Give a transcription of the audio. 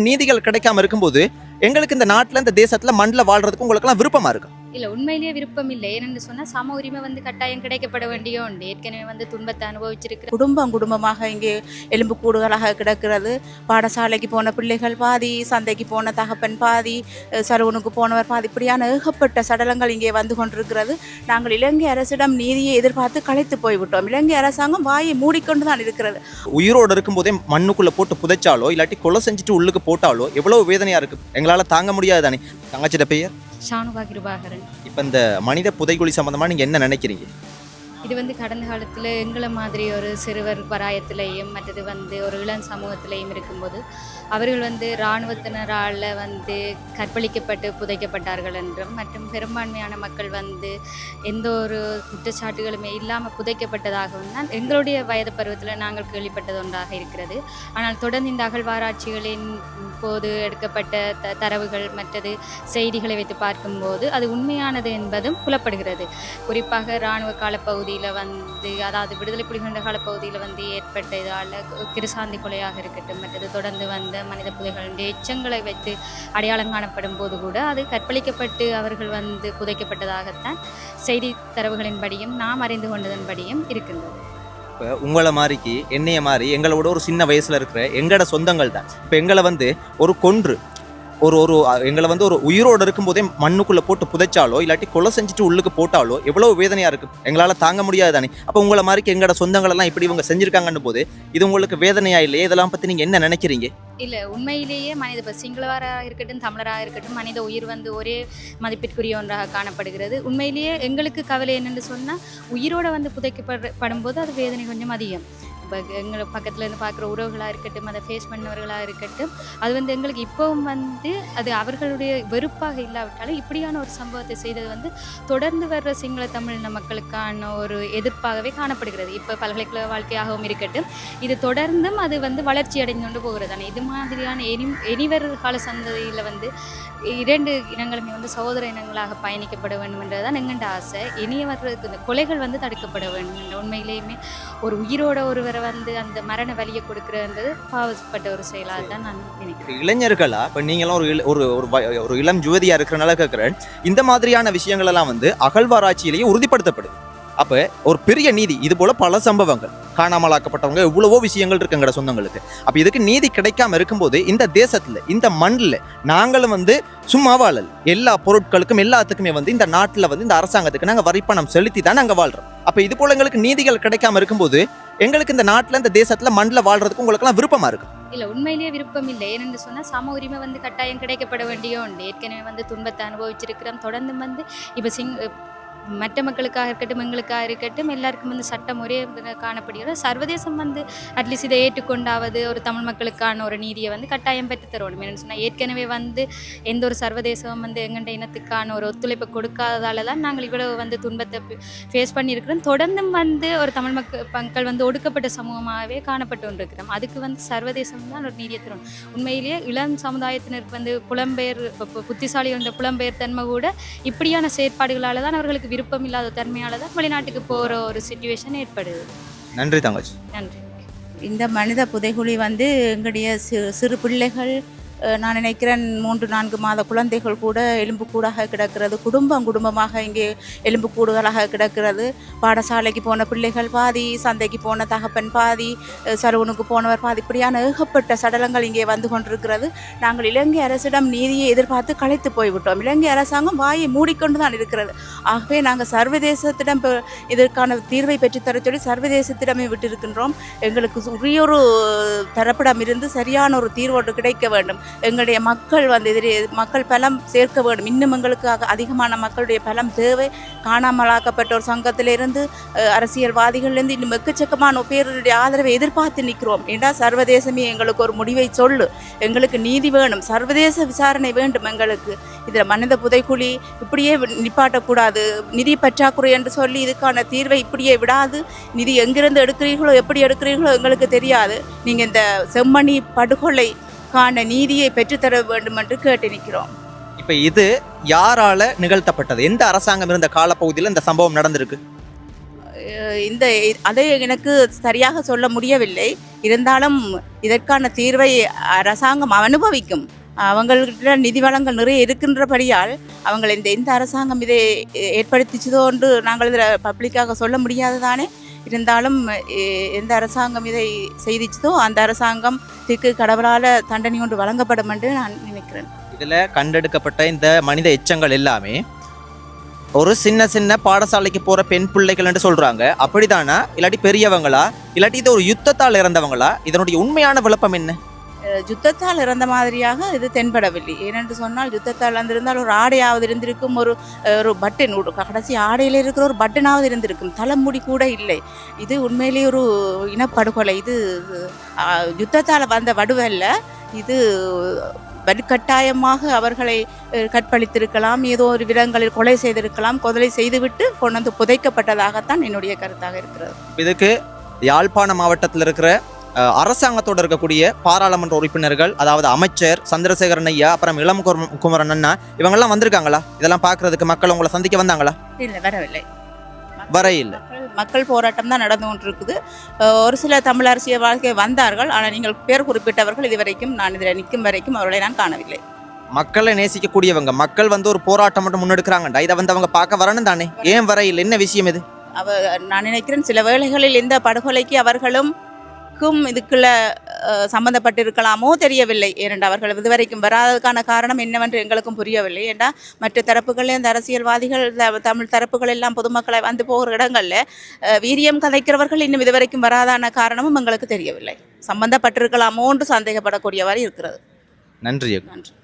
நீதிகள் கிடைக்காம இருக்கும்போது எங்களுக்கு இந்த நாட்டில் இந்த தேசத்தில் மண்ணில் வாழ்றதுக்கு உங்களுக்குலாம் விருப்பமா இருக்கு? இல்லை உண்மையிலேயே விருப்பம் இல்லை. ஏனென்று சொன்னால் சம உரிமை வந்து கட்டாயம் கிடைக்கப்பட வேண்டிய ஒன்று. ஏற்கனவே வந்து துன்பத்தை அனுபவிச்சிருக்கிற குடும்பம் குடும்பமாக இங்கே எலும்பு கூடுகளாக கிடக்கிறது. பாடசாலைக்கு போன பிள்ளைகள் பாதி சந்தைக்கு போன தகப்பன் பாதி சலூனுக்கு போனவர் பாதி இப்படியான ஏகப்பட்ட சடலங்கள் இங்கே வந்து கொண்டிருக்கிறது. நாங்கள் இலங்கை அரசிடம் நீதியை எதிர்பார்த்து களைத்து போய்விட்டோம். இலங்கை அரசாங்கம் வாயை மூடிக்கொண்டு தான் இருக்கிறது. உயிரோடு இருக்கும்போதே மண்ணுக்குள்ள போட்டு புதைச்சாலோ இல்லாட்டி கொலை செஞ்சுட்டு உள்ளுக்கு போட்டாலோ எவ்வளவு வேதனையா இருக்கு. எங்களால தாங்க முடியாது தானே தங்கச்சிட்ட பெயர்? ஷானுகா கிருபாகரன் இப்ப இந்த மனித புதைகுழி சம்பந்தமா நீங்க என்ன நினைக்கிறீங்க? இது வந்து கடந்த காலத்தில் எங்களை மாதிரி ஒரு சிறுவர் பராயத்திலையும் மற்றது வந்து ஒரு இளம் சமூகத்திலையும் இருக்கும்போது அவர்கள் வந்து இராணுவத்தினரால் வந்து கற்பழிக்கப்பட்டு புதைக்கப்பட்டார்கள் என்றும் மற்றும் பெரும்பான்மையான மக்கள் வந்து எந்த ஒரு குற்றச்சாட்டுகளுமே இல்லாமல் புதைக்கப்பட்டதாகவும் தான் எங்களுடைய வயது பருவத்தில் நாங்கள் கேள்விப்பட்டது ஒன்றாக இருக்கிறது. ஆனால் தொடர்ந்து இந்த அகழ்வாராய்ச்சிகளின் போது எடுக்கப்பட்ட த தரவுகள் மற்றது செய்திகளை வைத்து பார்க்கும்போது அது உண்மையானது என்பதும் புலப்படுகிறது. குறிப்பாக இராணுவ பகுதியில் வந்து அதாவது விடுதலை புலிகள காலப்பகுதியில் வந்து ஏற்பட்ட இதால் கிருசாந்தி கொலையாக இருக்கட்டும் மற்றது தொடர்ந்து வந்த மனித புதைகளுடைய எச்சங்களை வைத்து அடையாளம் காணப்படும் போது கூட அது கற்பழிக்கப்பட்டு அவர்கள் வந்து புதைக்கப்பட்டதாகத்தான் செய்தி தரவுகளின்படியும் நாம் அறிந்து கொண்டதன்படியும் இருக்கின்றது. இப்போ உங்களை மாதிரிக்கு என்னைய மாதிரி எங்களோட ஒரு சின்ன வயசில் இருக்கிற எங்களோட சொந்தங்கள் தான் இப்போ எங்களை வந்து ஒரு கொன்று ஒரு ஒரு எங்களை வந்து ஒரு உயிரோடு இருக்கும்போதே மண்ணுக்குள்ளே போட்டு புதைச்சாலோ இல்லாட்டி கொலை செஞ்சுட்டு உள்ளுக்கு போட்டாலோ எவ்வளோ வேதனையாக இருக்குது எங்களால் தாங்க முடியாது தானே அப்போ உங்களை மாதிரிக்கு எங்களோட சொந்தங்களெல்லாம் இப்படி இவங்க செஞ்சிருக்காங்கன்னு போது இது உங்களுக்கு வேதனையா இல்லையே? இதெல்லாம் பற்றி நீங்கள் என்ன நினைக்கிறீங்க? இல்லை உண்மையிலேயே மனித இப்போ சிங்களவராக இருக்கட்டும் தமிழராக இருக்கட்டும் மனித உயிர் வந்து ஒரே மதிப்பிற்குரிய ஒன்றாக காணப்படுகிறது. உண்மையிலேயே எங்களுக்கு கவலை என்னென்னு சொன்னால் உயிரோட வந்து புதைக்கப்படுற படும்போது அது வேதனை கொஞ்சம் அதிகம். இப்போ எங்களை பக்கத்தில் இருந்து பார்க்குற உறவுகளாக இருக்கட்டும் அதை ஃபேஸ் பண்ணவர்களாக இருக்கட்டும் அது வந்து எங்களுக்கு இப்போவும் வந்து அது அவர்களுடைய வெறுப்பாக இல்லாவிட்டாலும் இப்படியான ஒரு சம்பவத்தை செய்தது வந்து தொடர்ந்து வர்ற சிங்கள தமிழின மக்களுக்கான ஒரு எதிர்ப்பாகவே காணப்படுகிறது. இப்போ பல்கலைக்கழக வாழ்க்கையாகவும் இருக்கட்டும் இது தொடர்ந்தும் அது வந்து வளர்ச்சி அடைந்து கொண்டு போகிறது ஆனால் இது மாதிரியான எனி எனிவர் கால சந்ததியில் வந்து இரண்டு இனங்களுமே வந்து சகோதர இனங்களாக பயணிக்கப்பட வேண்டும் என்றதுதான் எங்கண்ட ஆசை. இனியவர்களுக்கு இந்த கொலைகள் வந்து தடுக்கப்பட வேண்டும் என்ற உண்மையிலேயுமே ஒரு உயிரோட ஒருவர் வந்து அந்த மரண வலியை கொடுக்குறன்றது பாவப்பட்ட ஒரு செயலாக தான் நான் நினைக்கிறேன். இளைஞர்களா இப்போ நீங்களும் ஒரு ஒரு ஒரு இளம் யுவதியா இருக்கிறனால கேட்குறேன் இந்த மாதிரியான விஷயங்கள் எல்லாம் வந்து அகழ்வாராய்ச்சியிலேயே உறுதிப்படுத்தப்படுது. அப்போ ஒரு பெரிய நீதி இது போல பல சம்பவங்கள். காணாமலாக்கப்பட்டவங்க எவ்வளவோ விஷயங்கள் இருக்கு எங்களோட சொந்தங்களுக்கு. அப்போ இதுக்கு நீதி கிடைக்காம இருக்கும்போது இந்த தேசத்துல இந்த மண்ணில் நாங்களும் வந்து சும்மா வாழல். எல்லா பொருட்களுக்கும் எல்லாத்துக்குமே வந்து இந்த நாட்டில் வந்து இந்த அரசாங்கத்துக்கு நாங்கள் வரிப்பணம் செலுத்தி தான் நாங்கள் வாழ்றோம். அப்போ இது போல எங்களுக்கு நீதிகள் கிடைக்காம இருக்கும்போது எங்களுக்கு இந்த நாட்டில் இந்த தேசத்தில் மண்ணில் வாழ்றதுக்கு உங்களுக்குலாம் விருப்பமாக இருக்கு? இல்லை உண்மையிலேயே விருப்பம் இல்லை. ஏனென்று சொன்னால் சம உரிமை வந்து கட்டாயம் கிடைக்கப்பட வேண்டிய உண்டு ஏற்கனவே வந்து துன்பத்தை அனுபவிச்சிருக்கிறோம். தொடர்ந்து வந்து இப்போ சிங் மற்ற மக்களுக்காக இருக்கட்டும் எங்களுக்காக இருக்கட்டும் எல்லாருக்கும் வந்து சட்டம் ஒரே காணப்படுகிறது. சர்வதேசம் வந்து அட்லீஸ்ட் இதை ஏற்றுக்கொண்டாவது ஒரு தமிழ் மக்களுக்கான ஒரு நீதியை வந்து கட்டாயம் பெற்று தரணும். என்னென்னு சொன்னால் ஏற்கனவே வந்து எந்த ஒரு சர்வதேசமும் வந்து எங்கண்ட இனத்துக்கான ஒரு ஒத்துழைப்பை கொடுக்காததால தான் நாங்கள் இவ்வளவு வந்து துன்பத்தை ஃபேஸ் பண்ணியிருக்கிறோம். தொடர்ந்தும் வந்து ஒரு தமிழ் மக்கள் மக்கள் வந்து ஒடுக்கப்பட்ட சமூகமாகவே காணப்பட்டு கொண்டிருக்கிறோம். அதுக்கு வந்து சர்வதேசம் தான் ஒரு நீதியை தரும் உண்மையிலேயே இளம் சமுதாயத்தினருக்கு வந்து புலம்பெயர் இப்போ இப்போ புத்திசாலிகள் புலம்பெயர் தன்மை கூட இப்படியான செயற்பாடுகளால் தான் அவர்களுக்கு விருப்பம் இல்லாத தன்மையால் தான் வெளிநாட்டுக்கு போகிற ஒரு சுச்சுவேஷன் ஏற்படுது. நன்றி தங்கச்சி. நன்றி. இந்த மனித புதைகுழி வந்து எங்களுடைய சிறு சிறு பிள்ளைகள் நான் நினைக்கிறேன் மூன்று நான்கு மாத குழந்தைகள் கூட எலும்புக்கூடாக கிடக்கிறது. குடும்பம் குடும்பமாக இங்கே எலும்புக்கூடுகளாக கிடக்கிறது. பாடசாலைக்கு போன பிள்ளைகள் பாதி சந்தைக்கு போன தகப்பன் பாதி அஹ், போனவர் பாதி. இப்படியான ஏகப்பட்ட சடலங்கள் இங்கே வந்து கொண்டிருக்கிறது. நாங்கள் இலங்கை அரசிடம் நீதியை எதிர்பார்த்து கலைத்து போய்விட்டோம். இலங்கை அரசாங்கம் வாயை மூடிக்கொண்டு தான் இருக்கிறது. ஆகவே நாங்கள் சர்வதேசத்திடம் இதற்கான தீர்வை பெற்றுத்தர சொல்லி சர்வதேசத்திடமே விட்டிருக்கின்றோம். எங்களுக்கு உரியொரு தரப்பிடம் இருந்து சரியான ஒரு தீர்வோடு கிடைக்க வேண்டும். எங்களுடைய மக்கள் வந்து இதில் மக்கள் பலம் சேர்க்க வேண்டும். இன்னும் எங்களுக்கு அதிகமான மக்களுடைய பலம் தேவை. காணாமலாக்கப்பட்டோர் சங்கத்திலிருந்து அரசியல்வாதிகள்லேருந்து இன்னும் எக்கச்சக்கமான பேருடைய ஆதரவை எதிர்பார்த்து நிற்கிறோம். ஏண்டா சர்வதேசமே எங்களுக்கு ஒரு முடிவை சொல்லு. எங்களுக்கு நீதி வேணும். சர்வதேச விசாரணை வேண்டும் எங்களுக்கு. இதில் மனித புதைக்குழி இப்படியே நிப்பாட்டக்கூடாது. நிதி பற்றாக்குறை என்று சொல்லி இதுக்கான தீர்வை இப்படியே விடாது. நிதி எங்கிருந்து எடுக்கிறீர்களோ எப்படி எடுக்கிறீர்களோ எங்களுக்கு தெரியாது. நீங்கள் இந்த செம்மணி படுகொலை காண நீதியை பெற்றுத்தர வேண்டும் என்று கேட்டு நிற்கிறோம். இப்ப இது யாரால நிகழ்த்தப்பட்டது? எந்த அரசாங்கம் இருந்த காலப்பகுதியில் இந்த சம்பவம் நடந்திருக்கு? இந்த அதை எனக்கு சரியாக சொல்ல முடியவில்லை. இருந்தாலும் இதற்கான தீர்வை அரசாங்கம் அனுபவிக்கும். அவங்கள்கிட்ட நிதி வளங்கள் நிறைய இருக்கின்றபடியால் அவங்க இந்த இந்த அரசாங்கம் இதை ஏற்படுத்திச்சதோ என்று நாங்கள் இதில் பப்ளிக்காக சொல்ல முடியாது தானே இருந்தாலும் எந்த அரசாங்கம் இதை செய்திச்சதோ அந்த அரசாங்கத்துக்கு கடவுளால் தண்டனை ஒன்று வழங்கப்படும் என்று நான் நினைக்கிறேன். இதில் கண்டெடுக்கப்பட்ட இந்த மனித எச்சங்கள் எல்லாமே ஒரு சின்ன சின்ன பாடசாலைக்கு போகிற பெண் பிள்ளைகள் என்று சொல்கிறாங்க அப்படிதானா? இல்லாட்டி பெரியவங்களா? இல்லாட்டி இது ஒரு யுத்தத்தால் இறந்தவங்களா? இதனுடைய உண்மையான விளப்பம் என்ன? யுத்தத்தால் இறந்த மாதிரியாக இது தென்படவில்லை. ஏனென்று சொன்னால் யுத்தத்தால் இருந்திருந்தால் ஒரு ஆடையாவது இருந்திருக்கும் ஒரு ஒரு பட்டன் கடைசி ஆடையில் இருக்கிற ஒரு பட்டனாவது இருந்திருக்கும். தலைமுடி கூட இல்லை. இது உண்மையிலேயே ஒரு இனப்படுகொலை. இது யுத்தத்தால் வந்த வடுவல்ல. இது வலுக்கட்டாயமாக அவர்களை கற்பழித்திருக்கலாம். ஏதோ ஒரு விதங்களில் கொலை செய்திருக்கலாம். கொலை செய்துவிட்டு கொண்டு வந்து புதைக்கப்பட்டதாகத்தான் என்னுடைய கருத்தாக இருக்கிறது. இதுக்கு யாழ்ப்பாண மாவட்டத்தில் இருக்கிற அரசாங்கத்தோட இருக்கக்கூடிய பாராளுமன்ற உறுப்பினர்கள் அதாவது அமைச்சர் சந்திரசேகரன் ஐயா அப்புறம் இளம் குமர- குமரன் அண்ணா இவங்கெல்லாம் வந்திருக்காங்களா? இதெல்லாம் பார்க்கறதுக்கு மக்கள் உங்களை சந்திக்க வந்தாங்களா? இல்லை வரவில்லை. வர இல்லை மக்கள் போராட்டம் தான் நடந்து கொண்டிருக்குது. ஒரு சில தமிழ் அரசியல் வாழ்க்கை வந்தார்கள். ஆனால் நீங்கள் பேர் குறிப்பிட்டவர்கள் இதுவரைக்கும் நான் இதில் நிற்கும் வரைக்கும் அவர்களை நான் காணவில்லை. மக்களை நேசிக்கக்கூடியவங்க மக்கள் வந்து ஒரு போராட்டம் மட்டும் முன்னெடுக்கிறாங்கடா. இதை வந்து அவங்க பார்க்க வரணும் தானே? ஏன் வர இல்லை என்ன விஷயம் இது? அவ நான் நினைக்கிறேன் சில வேளைகளில் இந்த படுகொலைக்கு அவர்களும் க்கும் இதுக்குள்ள சம்பந்தப்பட்டிருக்கலாமோ தெரியவில்லை. ஏனென்றால் அவர்கள் இதுவரைக்கும் வராததுக்கான காரணம் என்னவென்று எங்களுக்கும் புரியவில்லை. ஏண்டா மற்ற தரப்புகளில் இந்த அரசியல்வாதிகள் தமிழ் தரப்புகள் எல்லாம் பொதுமக்களை வந்து போகிற இடங்களில் வீரியம் கதைக்கிறவர்கள் இன்னும் இதுவரைக்கும் வராதான காரணமும் எங்களுக்கு தெரியவில்லை. சம்பந்தப்பட்டிருக்கலாமோ என்று சந்தேகப்படக்கூடியவாறு இருக்கிறது. நன்றி. நன்றி.